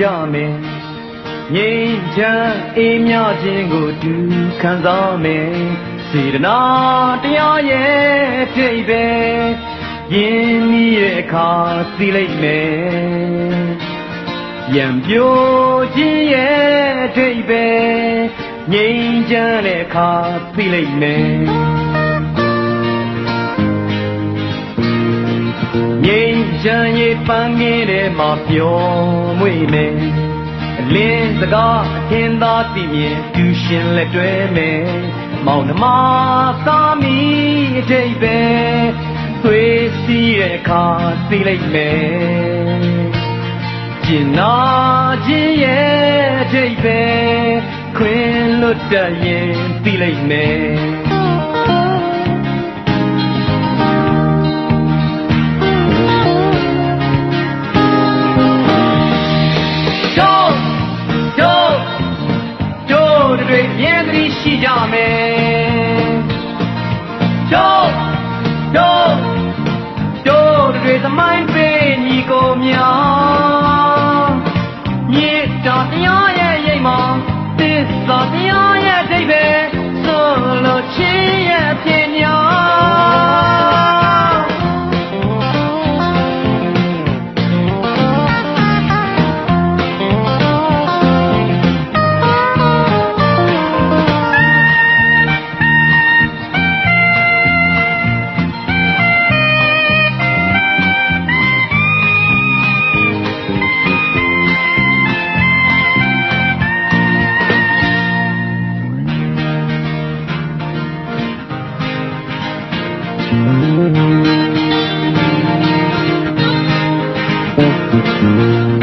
ကြမယ်ငြိမ်းချမ်းအေးမြခြင်းကိုတူခံစားမယ်စေတနာတရားရဲ့ထိပ်ပဲယင်းဤရဲ့အခါသိလိုက်မယ်ရံပြိုခြင်းရဲ့ထိပ်ပဲငြိမ်းချမ်းတဲ့အခါသိလိုက်မယ် ချမ်းရေးပန်းငင်းတဲ့မှာပျော်မွေ့မယ်အလင်းစကားအထင်သာသိမြင်ကျူရှင်လက်တွဲမယ်မောင်နှမသာမီအထိပ်ပဲသွေးစီးတဲ့အခါသိလိုက်မယ်ကျင်နာခြင်းရဲ့အထိပ်ပဲခွင်လွတ်တတ်ရင်သိလိုက်မယ် သမိုင်းပေးညီကိုများမြေတာတရားရဲ့ရိပ်မှာသစ္စာ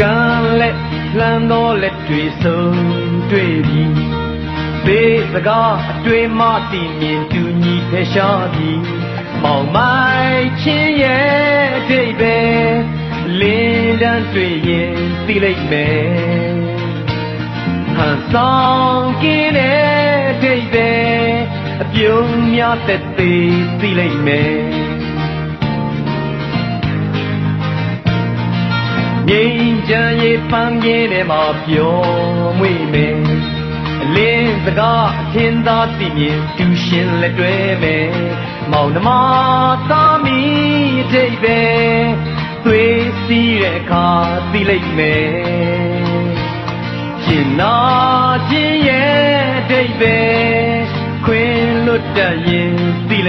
ကံလက်လှမ်းသောလက်တွေဆုံးတွေ့ပြီဘေးစကားအတွေ့မှတည်မြင်တူညီဖယ်ရှားပြီမောင်မိုက်ချင်းရဲ့အထိပ်ပဲလင်းတန်းတွေ့ရင်သိလိုက်မယ်ဟန်ဆောင်ကင်းတဲ့အထိပ်ပဲ အပြုံးများသက်သေးသိလိုက်မယ်ငြိမ်းချမ်းရေးပန်းကင်းထဲမှာပျော်မွေ့မယ်အလင်းစကားအထင်သာသိမြင်တူရှင်လက်တွဲမယ်မောင်နှမသာမီအထိပ်ပဲသွေးစီးတဲ့အခါသိလိုက်မယ်ရှင်နာခြင်း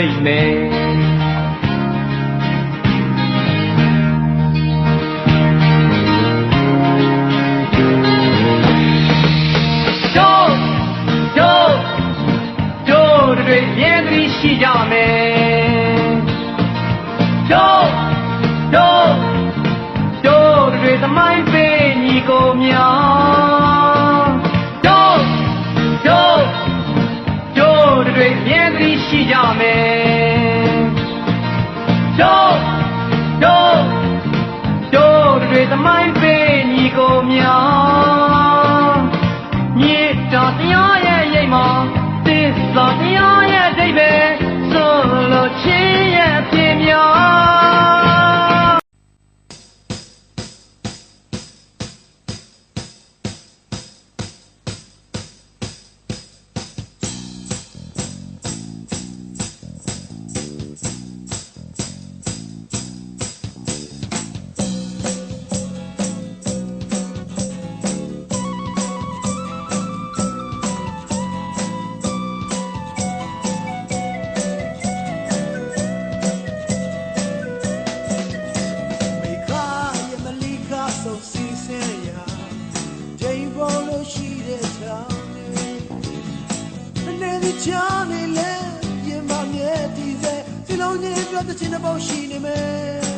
လိုက်မယ်တို့တို့တို့တွေမြဲသတိရှိကြမယ် တို့တို့တို့တွေသမိုင်းပေးညီကိုများမြေ ချာနေလဲပြင်မမြဲတည်စေစီလုံးကြီးပြောတဲ့ချင်းတဲ့ပေါ့ရှိနေမယ်